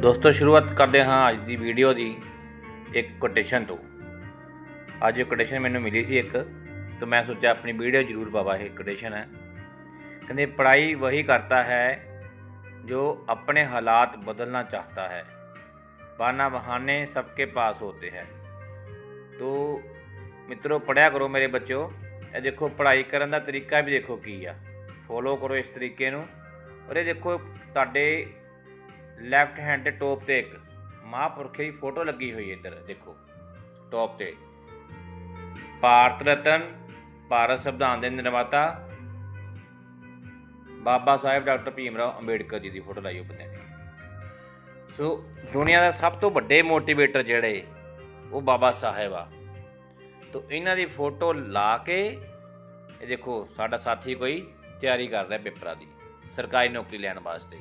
ਦੋਸਤੋ, ਸ਼ੁਰੂਆਤ ਕਰਦੇ ਹਾਂ ਅੱਜ ਦੀ ਵੀਡੀਓ ਦੀ ਇੱਕ ਕੋਟੇਸ਼ਨ ਤੋਂ। ਅੱਜ ਇਹ ਕੋਟੇਸ਼ਨ ਮੈਨੂੰ ਮਿਲੀ ਸੀ ਇੱਕ, ਤਾਂ ਮੈਂ ਸੋਚਿਆ ਆਪਣੀ ਵੀਡੀਓ ਜ਼ਰੂਰ ਪਾਵਾਂ, ਇਹ ਕੋਟੇਸ਼ਨ ਹੈ। ਕਹਿੰਦੇ ਪੜਾਈ ਵਹੀ ਕਰਤਾ ਹੈ ਜੋ ਆਪਣੇ ਹਾਲਾਤ ਬਦਲਣਾ ਚਾਹਤਾ ਹੈ। ਬਾਨਾ ਬਹਾਨੇ ਸਭ ਕੇ ਪਾਸ ਹੋਤੇ ਹੈ। ਤੋ ਮਿੱਤਰੋ ਪੜਿਆ ਕਰੋ ਮੇਰੇ ਬੱਚਿਓ, ਇਹ ਦੇਖੋ ਪੜਾਈ ਕਰਨ ਦਾ ਤਰੀਕਾ ਵੀ ਦੇਖੋ ਕੀ ਆ। ਫੋਲੋ ਕਰੋ ਇਸ ਤਰੀਕੇ ਨੂੰ। ਔਰ ਇਹ ਦੇਖੋ, ਤੁਹਾਡੇ ਲੈਫਟ ਹੈਂਡ ਦੇ ਟੋਪ ਤੇ ਇੱਕ ਮਹਾਂਪੁਰਖ ਦੀ ਫੋਟੋ ਲੱਗੀ ਹੋਈ ਹੈ ਇੱਧਰ, ਦੇਖੋ ਟੋਪ ਤੇ। ਭਾਰਤ ਰਤਨ, ਭਾਰਤ ਸੰਵਿਧਾਨ ਦੇ ਨਿਰਮਾਤਾ, ਬਾਬਾ ਸਾਹਿਬ ਡਾਕਟਰ ਭੀਮ ਰਾਓ ਅੰਬੇਡਕਰ ਜੀ ਦੀ ਫੋਟੋ ਲਾਈ ਉੱਪਰ ਸੋ, ਦੁਨੀਆ ਦਾ ਸਭ ਤੋਂ ਵੱਡੇ ਮੋਟੀਵੇਟਰ ਜਿਹੜੇ, ਉਹ ਬਾਬਾ ਸਾਹਿਬ ਆ। ਤੋ ਇਹਨਾਂ ਦੀ ਫੋਟੋ ਲਾ ਕੇ, ਇਹ ਦੇਖੋ, ਸਾਡਾ ਸਾਥੀ ਕੋਈ ਤਿਆਰੀ ਕਰ ਰਿਹਾ ਪੇਪਰਾਂ ਦੀ, ਸਰਕਾਰੀ ਨੌਕਰੀ ਲੈਣ ਵਾਸਤੇ।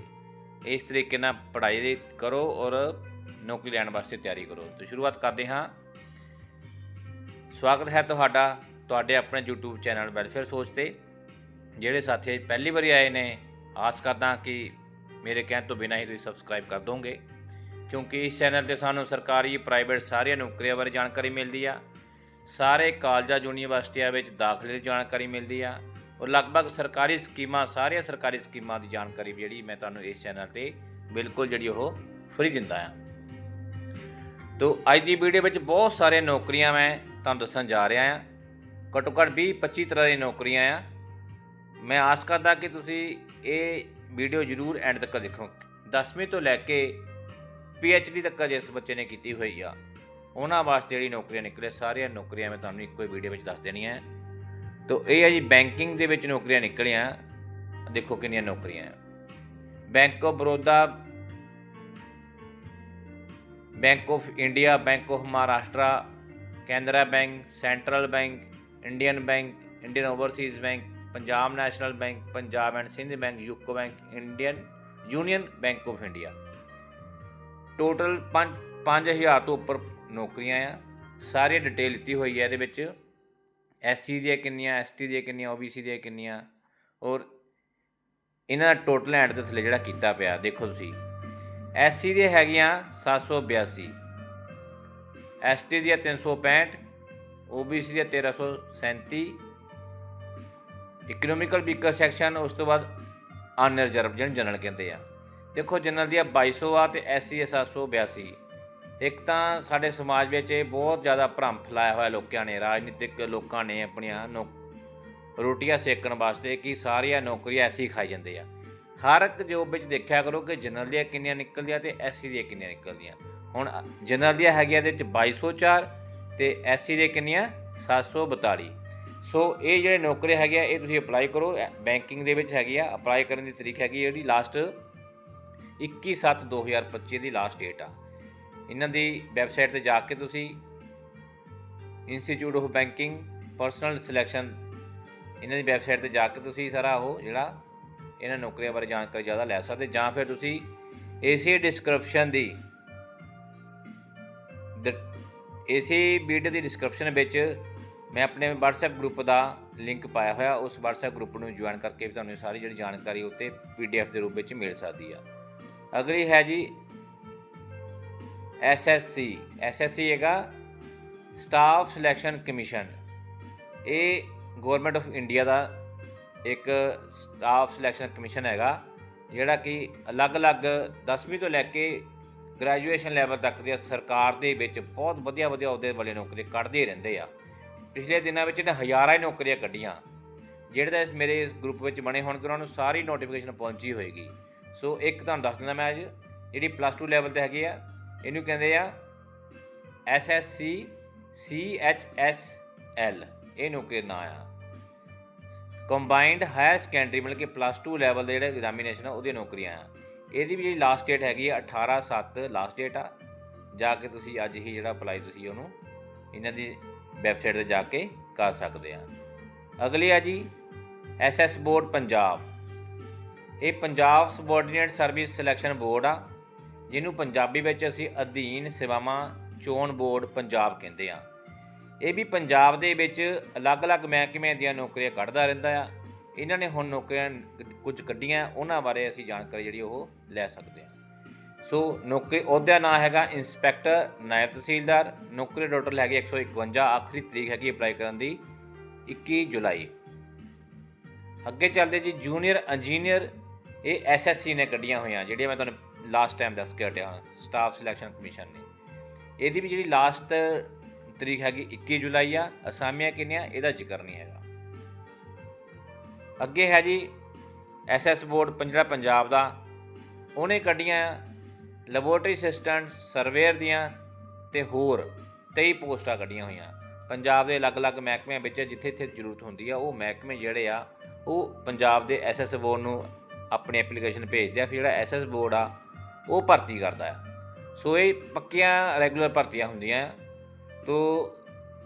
ਇਸ ਤਰੀਕੇ ਨਾਲ ਪੜ੍ਹਾਈ ਦੀ ਕਰੋ ਔਰ ਨੌਕਰੀ ਲੈਣ ਵਾਸਤੇ ਤਿਆਰੀ ਕਰੋ। ਤੇ ਸ਼ੁਰੂਆਤ ਕਰਦੇ ਹਾਂ। ਸਵਾਗਤ ਹੈ ਤੁਹਾਡਾ, ਤੁਹਾਡੇ ਆਪਣੇ YouTube ਚੈਨਲ ਵੈਲਫੇਅਰ ਸੋਚ ਤੇ। ਜਿਹੜੇ ਸਾਥੀ ਪਹਿਲੀ ਵਾਰੀ ਆਏ ਨੇ, ਆਸ ਕਰਦਾ ਕਿ ਮੇਰੇ ਕਹਿਣ ਤੋਂ ਬਿਨਾਂ ਹੀ ਤੁਸੀਂ ਸਬਸਕ੍ਰਾਈਬ ਕਰ ਦੋਗੇ। ਕਿਉਂਕਿ ਇਸ ਚੈਨਲ ਤੇ ਸਾਨੂੰ ਸਰਕਾਰੀ ਪ੍ਰਾਈਵੇਟ ਸਾਰੀਆਂ ਨੌਕਰੀਆਂ ਬਾਰੇ ਜਾਣਕਾਰੀ ਮਿਲਦੀ ਆ। ਸਾਰੇ ਕਾਲਜਾਂ, ਯੂਨੀਵਰਸਿਟੀਆਂ ਵਿੱਚ ਦਾਖਲੇ ਦੀ ਜਾਣਕਾਰੀ ਮਿਲਦੀ ਆ। ਔਰ ਲਗਭਗ ਸਰਕਾਰੀ ਸਕੀਮਾਂ, ਸਾਰੀਆਂ ਸਰਕਾਰੀ ਸਕੀਮਾਂ ਦੀ ਜਾਣਕਾਰੀ ਵੀ ਜਿਹੜੀ ਮੈਂ ਤੁਹਾਨੂੰ ਇਸ ਚੈਨਲ ਤੇ ਬਿਲਕੁਲ ਜਿਹੜੀ ਉਹ ਫ੍ਰੀ ਦਿੰਦਾ ਆ ਤੋ ਅੱਜ ਦੀ ਵੀਡੀਓ ਵਿੱਚ ਬਹੁਤ ਸਾਰੇ ਨੌਕਰੀਆਂ ਮੈਂ ਤੁਹਾਨੂੰ ਦੱਸਣ ਜਾ ਰਿਹਾ ਆ ਘੱਟੋ ਘੱਟ 20 25 ਤਰ੍ਹਾਂ ਦੀਆਂ ਨੌਕਰੀਆਂ ਆ। ਮੈਂ ਆਸ ਕਰਦਾ ਕਿ ਤੁਸੀਂ ਇਹ ਵੀਡੀਓ ਜ਼ਰੂਰ ਐਂਡ ਤੱਕ ਦੇਖੋ। 10ਵੀਂ ਤੋਂ ਲੈ ਕੇ ਡੀ ਤੱਕ ਜਿਸ ਬੱਚੇ ਨੇ ਕੀਤੀ ਹੋਈ ਆ, ਉਹਨਾਂ ਵਾਸਤੇ ਜਿਹੜੀ ਨੌਕਰੀਆਂ ਨਿਕਲੇ ਸਾਰੀਆਂ ਨੌਕਰੀਆਂ ਮੈਂ ਤੁਹਾਨੂੰ ਇੱਕੋ ਹੀ ਵੀਡੀਓ ਵਿੱਚ ਦੱਸ ਦੇਣੀਆਂ। ਹੈ ਤੋ ਇਹ ਹੈ ਜੀ ਬੈਂਕਿੰਗ ਦੇ ਵਿੱਚ ਨੌਕਰੀਆਂ ਨਿਕਲੀਆਂ। ਦੇਖੋ ਕਿੰਨੀਆਂ ਨੌਕਰੀਆਂ ਹੈ bank of Baroda bank of India bank of Maharashtra Canara bank central bank Indian bank Indian overseas bank Punjab national bank Punjab and Sindh bank UCO bank Indian union bank of India total 5 5000 ਤੋਂ ਉੱਪਰ ਨੌਕਰੀਆਂ ਆ। ਸਾਰੀ detail ਦਿੱਤੀ ਹੋਈ ਹੈ ਇਹਦੇ ਵਿੱਚ। SC ਦੀਆਂ ਕਿੰਨੀਆਂ ਐਸਟੀ ਦੀਆਂ ਕਿੰਨੀਆਂ ਓਬੀਸੀ ਦੀਆਂ ਕਿੰਨੀਆਂ, ਔਰ ਇਹਨਾਂ ਦਾ ਟੋਟਲ ਐਂਡ ਦੇ ਥੱਲੇ ਜਿਹੜਾ ਕੀਤਾ ਪਿਆ, ਦੇਖੋ ਤੁਸੀਂ। ਐਸਸੀ ਦੀਆਂ ਹੈਗੀਆਂ 782 ਐਸਟੀ ਦੀਆਂ 365 ਓਬੀਸੀ ਦੀਆਂ 1337 ਇਕਨੋਮਿਕਲ ਵੀਕਰ ਸੈਕਸ਼ਨ ਉਸ ਤੋਂ ਬਾਅਦ ਅਨਰਿਜ਼ਰਵ ਜਿਹਨੂੰ ਜਨਰਲ ਕਹਿੰਦੇ ਆ। ਦੇਖੋ ਜਨਰਲ ਦੀਆਂ 2200 ਆ ਤੇ ਐਸਸੀ 782 ਇੱਕ ਤਾਂ ਸਾਡੇ ਸਮਾਜ ਵਿੱਚ ਇਹ ਬਹੁਤ ਜ਼ਿਆਦਾ ਭਰਮ ਫੈਲਾਇਆ ਹੋਇਆ ਲੋਕਾਂ ਨੇ, ਰਾਜਨੀਤਿਕ ਲੋਕਾਂ ਨੇ ਆਪਣੀਆਂ ਨੌ, ਰੋਟੀਆਂ ਸੇਕਣ ਵਾਸਤੇ ਕਿ ਸਾਰੀਆਂ ਨੌਕਰੀਆਂ ਐਸੀ ਖਾਈ ਜਾਂਦੇ ਆ। ਹਰ ਇੱਕ ਜੋਬ ਵਿੱਚ ਦੇਖਿਆ ਕਰੋ ਕਿ ਜਨਰਲ ਦੀਆਂ ਕਿੰਨੀਆਂ ਨਿਕਲਦੀਆਂ ਤੇ ਐਸਸੀ ਦੀਆਂ ਕਿੰਨੀਆਂ ਨਿਕਲਦੀਆਂ। ਹੁਣ ਜਨਰਲ ਦੀਆਂ ਹੈਗੀਆਂ ਇਹਦੇ ਵਿੱਚ 2204 ਤੇ ਐਸਸੀ ਦੇ ਕਿੰਨੀਆਂ? 742 ਸੋ ਇਹ ਜਿਹੜੇ ਨੌਕਰੀ ਹੈਗੇ ਆ, ਇਹ ਤੁਸੀਂ ਅਪਲਾਈ ਕਰੋ। ਬੈਂਕਿੰਗ ਦੇ ਵਿੱਚ ਹੈਗੀ ਆ, ਅਪਲਾਈ ਕਰਨ ਦੀ ਤਰੀਕ ਹੈਗੀ ਜਿਹੜੀ ਲਾਸਟ 21/7/2025 ਦੀ ਲਾਸਟ ਡੇਟ ਆ। ਇਹਨਾਂ ਦੀ ਵੈਬਸਾਈਟ ਤੇ ਜਾ ਕੇ ਤੁਸੀਂ institute of banking personnel selection ਇਹਨਾਂ ਦੀ ਵੈਬਸਾਈਟ ਤੇ ਜਾ ਕੇ ਤੁਸੀਂ ਸਾਰਾ ਉਹ ਜਿਹੜਾ ਇਹਨਾਂ ਨੌਕਰੀਆਂ ਬਾਰੇ ਜਾਣਕਾਰੀ ਜ਼ਿਆਦਾ ਲੈ ਸਕਦੇ, ਜਾਂ ਫਿਰ ਤੁਸੀਂ ਇਸੇ ਡਿਸਕ੍ਰਿਪਸ਼ਨ ਦੀ ਇਸੇ ਵੀਡੀਓ ਦੀ ਡਿਸਕ੍ਰਿਪਸ਼ਨ ਵਿੱਚ ਮੈਂ ਆਪਣੇ WhatsApp ਗਰੁੱਪ ਦਾ ਲਿੰਕ ਪਾਇਆ ਹੋਇਆ, ਉਸ WhatsApp ਗਰੁੱਪ ਨੂੰ ਜੁਆਇਨ ਕਰਕੇ ਵੀ ਤੁਹਾਨੂੰ ਸਾਰੀ ਜਿਹੜੀ ਜਾਣਕਾਰੀ ਉੱਤੇ PDF ਦੇ ਰੂਪ ਵਿੱਚ ਮਿਲ ਸਕਦੀ ਆ। ਅਗਲੀ ਹੈ ਜੀ SSC SSC ਹੈਗਾ ਸਟਾਫ ਸਿਲੈਕਸ਼ਨ ਕਮਿਸ਼ਨ ਇਹ ਗਵਰਨਮੈਂਟ ਆਫ ਇੰਡੀਆ ਦਾ ਇੱਕ ਸਟਾਫ ਸਿਲੈਕਸ਼ਨ ਕਮਿਸ਼ਨ ਹੈਗਾ, ਜਿਹੜਾ ਕਿ ਅਲੱਗ-ਅਲੱਗ 10ਵੀਂ ਤੋਂ ਲੈ ਕੇ ਗ੍ਰੈਜੂਏਸ਼ਨ ਲੈਵਲ ਤੱਕ ਦੀ ਸਰਕਾਰ ਦੇ ਵਿੱਚ ਬਹੁਤ ਵਧੀਆ ਵਧੀਆ ਅਹੁਦੇ ਵਾਲੇ ਨੌਕਰੀ ਕੱਢਦੇ ਰਹਿੰਦੇ ਆ। ਪਿਛਲੇ ਦਿਨਾਂ ਵਿੱਚ ਇਹਨੇ ਹਜ਼ਾਰਾਂ ਹੀ ਨੌਕਰੀਆਂ ਕੱਢੀਆਂ। ਜਿਹੜੇ ਤਾਂ ਇਸ ਮੇਰੇ ਇਸ ਗਰੁੱਪ ਵਿੱਚ ਬਣੇ ਹੋਣਗੇ, ਉਹਨਾਂ ਨੂੰ ਸਾਰੀ ਨੋਟੀਫਿਕੇਸ਼ਨ ਪਹੁੰਚੀ ਹੋਏਗੀ। ਸੋ ਇੱਕ ਤੁਹਾਨੂੰ ਦੱਸ ਦਿੰਦਾ ਮੈਂ ਅੱਜ, ਜਿਹੜੀ ਪਲੱਸ 2 ਲੈਵਲ ਤੇ ਹੈਗੀ ਆ ਇਹਨੂੰ ਕਹਿੰਦੇ ਆ SSC CHSL ਇਹ ਨੌਕਰੀ ਨਾਂ ਆ? ਕੰਬਾਈਨਡ ਹਾਇਰ ਸੈਕੰਡਰੀ ਮਤਲਬ ਕਿ ਪਲੱਸ 2 ਲੈਵਲ ਦੇ ਜਿਹੜੇ ਐਗਜ਼ਾਮੀਨੇਸ਼ਨ ਆ, ਉਹਦੀਆਂ ਨੌਕਰੀਆਂ ਆ। ਇਹਦੀ ਵੀ ਜਿਹੜੀ ਲਾਸਟ ਡੇਟ ਹੈਗੀ ਆ 18 7 ਲਾਸਟ ਡੇਟ ਆ। ਜਾ ਕੇ ਤੁਸੀਂ ਅੱਜ ਹੀ ਜਿਹੜਾ ਅਪਲਾਈ ਤੁਸੀਂ ਉਹਨੂੰ ਇਹਨਾਂ ਦੀ ਵੈਬਸਾਈਟ ਤੇ ਜਾ ਕੇ ਕਰ ਸਕਦੇ ਆ। ਅਗਲੀ ਆ ਜੀ ਐਸਐਸ ਬੋਰਡ ਪੰਜਾਬ। ਇਹ Punjab subordinate service selection board ਆ। ਜਿਹਨੂੰ ਪੰਜਾਬੀ ਵਿੱਚ ਅਸੀਂ ਅਧੀਨ ਸੇਵਾਵਾਂ ਚੋਣ ਬੋਰਡ ਪੰਜਾਬ ਕਹਿੰਦੇ ਆ ਇਹ ਵੀ ਪੰਜਾਬ ਦੇ ਵਿੱਚ ਅਲੱਗ-ਅਲੱਗ ਮਹਿਕਮਿਆਂ ਦੀਆਂ ਨੌਕਰੀਆਂ ਕੱਢਦਾ ਰਹਿੰਦਾ ਆ। ਇਹਨਾਂ ਨੇ ਹੁਣ ਨੌਕਰੀਆਂ ਕੁਝ ਕੱਢੀਆਂ, ਉਹਨਾਂ ਬਾਰੇ ਅਸੀਂ ਜਾਣਕਾਰੀ ਜਿਹੜੀ ਉਹ ਲੈ ਸਕਦੇ ਹਾਂ। ਸੋ ਨੌਕਰੀ ਉਹਦਾ ਨਾਂ ਹੈਗਾ ਇੰਸਪੈਕਟਰ ਨਾਇਬ ਤਹਿਸੀਲਦਾਰ। ਨੌਕਰੀ ਟੋਟਲ ਹੈਗੀ 151 ਆਖਰੀ ਤਰੀਕ ਹੈਗੀ ਅਪਲਾਈ ਕਰਨ ਦੀ 21 ਜੁਲਾਈ। ਅੱਗੇ ਚੱਲਦੇ ਜੀ, ਜੂਨੀਅਰ ਇੰਜੀਨੀਅਰ ਇਹ ਐਸਐਸਸੀ ਨੇ ਕੱਢੀਆਂ ਹੋਈਆਂ, ਜਿਹੜੀਆਂ ਮੈਂ ਤੁਹਾਨੂੰ ਲਾਸਟ ਟਾਈਮ ਦੱਸ ਕੇ ਹਟਿਆ ਸਟਾਫ ਸਿਲੈਕਸ਼ਨ ਕਮਿਸ਼ਨ ਨੇ। ਇਹਦੀ ਵੀ ਜਿਹੜੀ ਲਾਸਟ ਤਰੀਕ ਹੈਗੀ 21 ਜੁਲਾਈ ਆ, ਅਸਾਮੀਆਂ ਕਿੰਨੀਆਂ, ਇਹਦਾ ਜ਼ਿਕਰ ਨਹੀਂ ਹੈਗਾ। ਅੱਗੇ ਹੈ ਜੀ ਐਸਐਸ ਬੋਰਡ ਪੰਜਰਾ ਪੰਜਾਬ ਦਾ, ਉਹਨੇ ਕੱਢੀਆਂ ਲੈਬੋਰਟਰੀ ਅਸਿਸਟੈਂਟ ਸਰਵੇਅਰ ਦੀਆਂ ਤੇ ਹੋਰ 23 ਪੋਸਟਾਂ ਕੱਢੀਆਂ ਹੋਈਆਂ। ਪੰਜਾਬ ਦੇ ਅਲੱਗ-ਅਲੱਗ ਮਹਿਕਮਿਆਂ ਵਿੱਚ ਜਿੱਥੇ ਜਿੱਥੇ ਜ਼ਰੂਰਤ ਹੁੰਦੀ ਆ, ਉਹ ਮਹਿਕਮੇ ਜਿਹੜੇ ਆ, ਉਹ ਪੰਜਾਬ ਦੇ ਐਸਐਸ ਬੋਰਡ ਨੂੰ ਆਪਣੀ ਐਪਲੀਕੇਸ਼ਨ ਭੇਜਦੇ ਆ। ਫਿਰ ਜਿਹੜਾ ਐਸਐਸ ਬੋਰਡ ਆ ਉਹ ਭਰਤੀ ਕਰਦਾ ਹੈ। ਸੋ ਇਹ ਪੱਕੀਆਂ ਰੈਗੂਲਰ ਭਰਤੀਆਂ ਹੁੰਦੀਆਂ। ਤੋ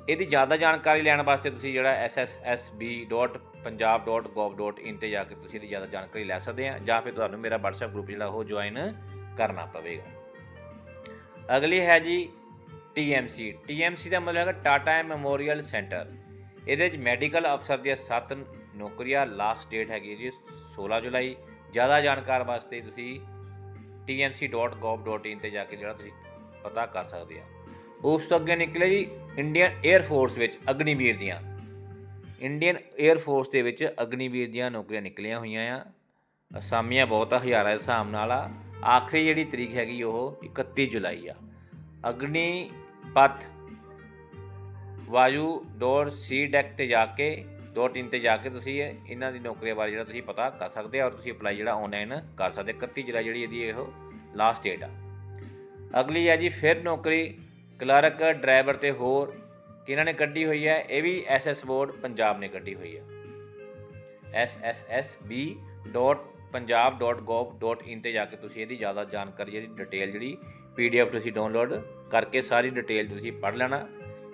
ਇਹਦੀ ਜ਼ਿਆਦਾ ਜਾਣਕਾਰੀ ਲੈਣ ਵਾਸਤੇ ਤੁਸੀਂ ਜਿਹੜਾ sssb.punjab.gov.in ਤੇ ਜਾ ਕੇ ਤੁਸੀਂ ਇਹਦੀ ਜ਼ਿਆਦਾ ਜਾਣਕਾਰੀ ਲੈ ਸਕਦੇ ਆ। ਜਾਂ ਫਿਰ ਤੁਹਾਨੂੰ ਮੇਰਾ WhatsApp ਗਰੁੱਪ ਜਿਹੜਾ ਉਹ ਜੁਆਇਨ ਕਰਨਾ ਪਵੇਗਾ। ਅਗਲੀ ਹੈ ਜੀ TMC TMC ਦਾ ਮਤਲਬ ਹੈਗਾ ਟਾਟਾ ਮੈਮੋਰੀਅਲ ਸੈਂਟਰ ਇਹਦੇ ਵਿੱਚ ਮੈਡੀਕਲ ਅਫਸਰ ਦੀਆਂ 7 ਨੌਕਰੀਆਂ ਲਾਸਟ ਡੇਟ ਹੈਗੀ ਜੀ 16 ਜੁਲਾਈ। ਜ਼ਿਆਦਾ ਜਾਣਕਾਰ ਵਾਸਤੇ ਤੁਸੀਂ tmc.gov.in ਤੇ ਜਾ ਕੇ ਜਿਹੜਾ ਤੁਸੀਂ ਪਤਾ ਕਰ ਸਕਦੇ ਆ। ਉਸ ਤੋਂ ਅੱਗੇ ਨਿਕਲੇ ਜੀ ਇੰਡੀਅਨ 에ਅਰ ਫੋਰਸ ਵਿੱਚ ਅਗਨੀਵੀਰ ਦੀਆਂ। ਇੰਡੀਅਨ 에ਅਰ ਫੋਰਸ ਦੇ ਵਿੱਚ ਅਗਨੀਵੀਰ ਦੀਆਂ ਨੌਕਰੀਆਂ ਨਿਕਲੀਆਂ ਹੋਈਆਂ ਆ। ਅਸਾਮੀਆਂ ਬਹੁਤ ਆ ਹਜ਼ਾਰਾਂ ਦੇ ਹਿਸਾਬ ਨਾਲ ਆ। ਆਖਰੀ ਜਿਹੜੀ ਤਰੀਕ ਹੈਗੀ ਉਹ 31 ਜੁਲਾਈ ਆ। ਅਗਨੀ ਪਥ ਵਾਯੂ ਡੋਰ ਸੀ ਡੈਕ ਤੇ ਜਾ ਕੇ ਡੋਟ ਇਨ ਤੇ ਜਾ ਕੇ ਤੁਸੀਂ ਇਹਨਾਂ ਦੀ ਨੌਕਰੀਆਂ ਬਾਰੇ ਜਿਹੜਾ ਤੁਸੀਂ ਪਤਾ ਕਰ ਸਕਦੇ ਆ ਔਰ ਤੁਸੀਂ ਅਪਲਾਈ ਜਿਹੜਾ ਆਨਲਾਈਨ ਕਰ ਸਕਦੇ 31 ਜੁਲਾਈ ਜਿਹੜੀ ਇਹਦੀ ਇਹ ਲਾਸਟ ਡੇਟ ਆ। ਅਗਲੀ ਹੈ ਜੀ ਫਿਰ ਨੌਕਰੀ, ਕਲਰਕ, ਡਰਾਈਵਰ ਤੇ ਹੋਰ ਕਿਹਨਾਂ ਨੇ ਕੱਢੀ ਹੋਈ ਹੈ? ਇਹ ਵੀ ਐਸਐਸ ਬੋਰਡ ਪੰਜਾਬ ਨੇ ਕੱਢੀ ਹੋਈ ਹੈ। ssb.punjab.gov.in ਤੇ ਜਾ ਕੇ ਤੁਸੀਂ ਇਹਦੀ ਜ਼ਿਆਦਾ ਜਾਣਕਾਰੀ ਜਿਹੜੀ ਡਿਟੇਲ ਜਿਹੜੀ ਪੀਡੀਐਫ ਤੁਸੀਂ ਡਾਊਨਲੋਡ ਕਰਕੇ ਸਾਰੀ ਡਿਟੇਲ ਤੁਸੀਂ ਪੜ੍ਹ ਲੈਣਾ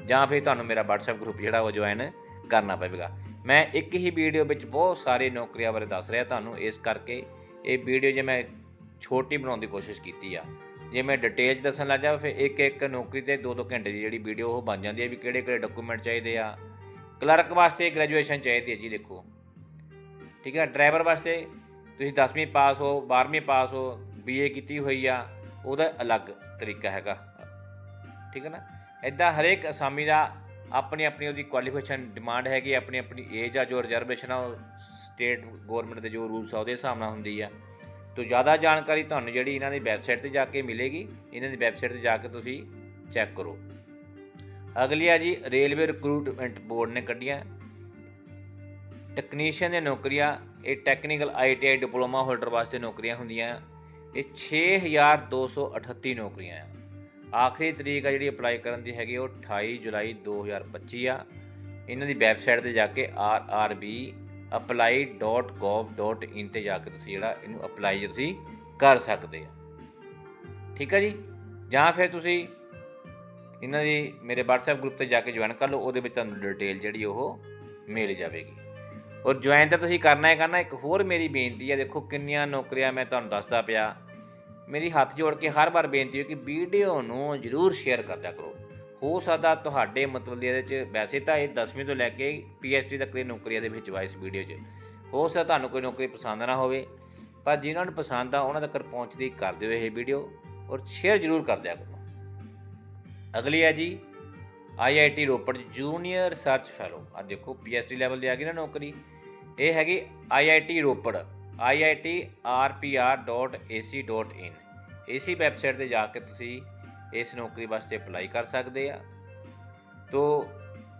ਜਾਂ ਫਿਰ ਤੁਹਾਨੂੰ ਮੇਰਾ WhatsApp ਗਰੁੱਪ ਜਿਹੜਾ ਉਹ ਜੁਆਇਨ ਕਰਨਾ ਪਵੇਗਾ। ਮੈਂ ਇੱਕ ਹੀ ਵੀਡੀਓ ਵਿੱਚ ਬਹੁਤ ਸਾਰੇ ਨੌਕਰੀਆਂ ਬਾਰੇ ਦੱਸ ਰਿਹਾ ਤੁਹਾਨੂੰ, ਇਸ ਕਰਕੇ ਇਹ ਵੀਡੀਓ ਜੇ ਮੈਂ ਛੋਟੀ ਬਣਾਉਣ ਦੀ ਕੋਸ਼ਿਸ਼ ਕੀਤੀ ਆ, ਜੇ ਮੈਂ ਡਿਟੇਲ ਦੱਸਣ ਲੱਗ ਜਾਵਾਂ ਫਿਰ ਇੱਕ ਇੱਕ ਨੌਕਰੀ ਤੇ 2-2 ਘੰਟੇ ਦੀ ਜਿਹੜੀ ਵੀਡੀਓ ਉਹ ਬਣ ਜਾਂਦੀ ਹੈ ਵੀ ਕਿਹੜੇ ਕਿਹੜੇ ਡਾਕੂਮੈਂਟ ਚਾਹੀਦੇ ਆ। ਕਲਰਕ ਵਾਸਤੇ ਗ੍ਰੈਜੂਏਸ਼ਨ ਚਾਹੀਦੀ ਹੈ ਜੀ ਦੇਖੋ। ਠੀਕ ਹੈ ਡਰਾਈਵਰ ਵਾਸਤੇ ਤੁਸੀਂ 10ਵੀਂ ਪਾਸ ਹੋ 12ਵੀਂ ਪਾਸ ਹੋ ਬੀਏ ਕੀਤੀ ਹੋਈ ਆ, ਉਹਦਾ ਅਲੱਗ ਤਰੀਕਾ ਹੈਗਾ। ਠੀਕ ਹੈ ਨਾ? ਇਦਾਂ ਹਰੇਕ ਅਸਾਮੀ ਦਾ ਆਪਣੀ ਆਪਣੀ ਉਹਦੀ ਕੁਆਲੀਫਿਕੇਸ਼ਨ ਡਿਮਾਂਡ ਹੈਗੀ ਆਪਣੀ ਆਪਣੀ ਏਜ ਆ, ਜੋ ਰਿਜ਼ਰਵੇਸ਼ਨ ਆ, ਉਹ ਸਟੇਟ ਗਵਰਨਮੈਂਟ ਦੇ ਜੋ ਰੂਲਸ ਆ, ਉਹਦੇ ਹਿਸਾਬ ਨਾਲ ਹੁੰਦੀ ਆ। ਤੋਂ ਜ਼ਿਆਦਾ ਜਾਣਕਾਰੀ ਤੁਹਾਨੂੰ ਜਿਹੜੀ ਇਹਨਾਂ ਦੀ ਵੈਬਸਾਈਟ ਤੇ ਜਾ ਕੇ ਮਿਲੇਗੀ, ਇਹਨਾਂ ਦੀ ਵੈਬਸਾਈਟ ਤੇ ਜਾ ਕੇ ਤੁਸੀਂ ਚੈੱਕ ਕਰੋ। ਅਗਲੀ ਆ ਜੀ ਰੇਲਵੇ ਰਿਕਰੂਟਮੈਂਟ ਬੋਰਡ ਨੇ ਕੱਢੀਆਂ। ਟੈਕਨੀਸ਼ੀਅਨ ਦੀਆਂ ਨੌਕਰੀਆਂ, ਇਹ ਟੈਕਨੀਕਲ ਆਈਟੀਆਈ ਡਿਪਲੋਮਾ ਹੋਲਡਰ ਵਾਸਤੇ ਨੌਕਰੀਆਂ ਹੁੰਦੀਆਂ। ਇਹ 6238 ਨੌਕਰੀਆਂ ਆ। ਆਖਰੀ ਤਰੀਕ ਆ ਜਿਹੜੀ ਅਪਲਾਈ ਕਰਨ ਦੀ ਹੈਗੀ ਉਹ 28 ਜੁਲਾਈ 2025 ਆ। ਇਹਨਾਂ ਦੀ ਵੈਬਸਾਈਟ ਤੇ ਜਾ ਕੇ rrbapply.gov.in ਤੇ ਜਾ ਕੇ ਤੁਸੀਂ ਜਿਹੜਾ ਇਹਨੂੰ ਅਪਲਾਈ ਤੁਸੀਂ ਕਰ ਸਕਦੇ ਆ। ਠੀਕ ਆ ਜੀ? ਜਾਂ ਫਿਰ ਤੁਸੀਂ ਇਹਨਾਂ ਦੀ ਮੇਰੇ WhatsApp ਗਰੁੱਪ ਤੇ ਜਾ ਕੇ ਜੁਆਇਨ ਕਰ ਲਓ, ਉਹਦੇ ਵਿੱਚ ਤੁਹਾਨੂੰ ਡਿਟੇਲ ਜਿਹੜੀ ਉਹ ਮਿਲ ਜਾਵੇਗੀ। ਔਰ ਜੁਆਇਨ ਤਾਂ ਤੁਸੀਂ ਕਰਨਾ ਹੀ ਕਰਨਾ, ਇੱਕ ਹੋਰ ਮੇਰੀ ਬੇਨਤੀ ਹੈ ਦੇਖੋ ਕਿੰਨੀਆਂ ਨੌਕਰੀਆਂ ਮੈਂ ਤੁਹਾਨੂੰ ਦੱਸਦਾ ਪਿਆ। ਮੇਰੀ ਹੱਥ ਜੋੜ ਕੇ ਹਰ ਵਾਰ ਬੇਨਤੀ ਹੈ ਕਿ ਵੀਡੀਓ ਨੂੰ ਜਰੂਰ ਸ਼ੇਅਰ ਕਰਦਿਆ ਕਰੋ। ਹੋ ਸਕਦਾ ਤੁਹਾਡੇ ਮਤਲਬ ਦੇ ਇਹਦੇ ਚ ਵੈਸੇ ਤਾਂ ਇਹ 10ਵੀਂ ਤੋਂ ਲੈ ਕੇ ਪੀਐਚਡੀ ਤੱਕ ਦੀ ਨੌਕਰੀਆਂ ਦੇ ਵਿੱਚ ਵਾ ਇਸ ਵੀਡੀਓ 'ਚ। ਹੋ ਸਕਦਾ ਤੁਹਾਨੂੰ ਕੋਈ ਨੌਕਰੀ ਪਸੰਦ ਨਾ ਹੋਵੇ, ਪਰ ਜਿਨ੍ਹਾਂ ਨੂੰ ਪਸੰਦ ਆ ਉਹਨਾਂ ਤੱਕ ਪਹੁੰਚਦੀ ਕਰ ਦਿਓ ਇਹ ਵੀਡੀਓ ਔਰ ਸ਼ੇਅਰ ਜਰੂਰ ਕਰ ਦਿਆ ਕਰੋ। ਅਗਲੀ ਹੈ ਜੀ IIT Ropar junior research fellow. ਆ ਦੇਖੋ, ਪੀਐਚਡੀ ਲੈਵਲ ਦੀ ਆ ਗਈ ਨਾ ਨੌਕਰੀ। ਇਹ ਹੈਗੀ ਆਈਆਈਟੀ ਰੋਪੜ। iitrpr.ac.in ਇਸੀ ਵੈਬਸਾਈਟ ਤੇ ਜਾ ਕੇ ਤੁਸੀਂ ਇਸ ਨੌਕਰੀ ਵਾਸਤੇ ਅਪਲਾਈ ਕਰ ਸਕਦੇ ਆ। ਤੋ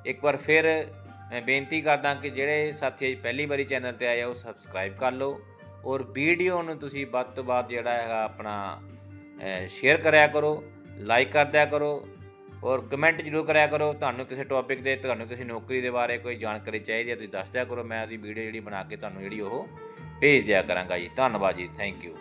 ਇੱਕ ਵਾਰ ਫਿਰ ਮੈਂ ਬੇਨਤੀ ਕਰਦਾ ਕਿ ਜਿਹੜੇ ਸਾਥੀ ਪਹਿਲੀ ਵਾਰੀ ਚੈਨਲ ਤੇ ਆਏ ਆ, ਉਹ ਸਬਸਕ੍ਰਾਈਬ ਕਰ ਲਓ ਔਰ ਵੀਡੀਓ ਨੂੰ ਤੁਸੀਂ ਵੱਧ ਤੋਂ ਵੱਧ ਜਿਹੜਾ ਹੈਗਾ ਆਪਣਾ ਸ਼ੇਅਰ ਕਰਿਆ ਕਰੋ ਲਾਈਕ ਕਰਦਿਆ ਕਰੋ ਔਰ ਕਮੈਂਟ ਜ਼ਰੂਰ ਕਰਿਆ ਕਰੋ। ਤੁਹਾਨੂੰ ਕਿਸੇ ਟੌਪਿਕ ਦੇ, ਤੁਹਾਨੂੰ ਕਿਸੇ ਨੌਕਰੀ ਦੇ ਬਾਰੇ ਕੋਈ ਜਾਣਕਾਰੀ ਚਾਹੀਦੀ ਹੈ, ਤੁਸੀਂ ਦੱਸ ਦਿਆ ਕਰੋ। ਮੈਂ ਉਹਦੀ ਵੀਡੀਓ ਜਿਹੜੀ ਬਣਾ ਕੇ ਤੁਹਾਨੂੰ ਜਿਹੜੀ ਉਹ ਭੇਜ ਦਿਆ ਕਰਾਂਗਾ ਜੀ। ਧੰਨਵਾਦ ਜੀ। Thank you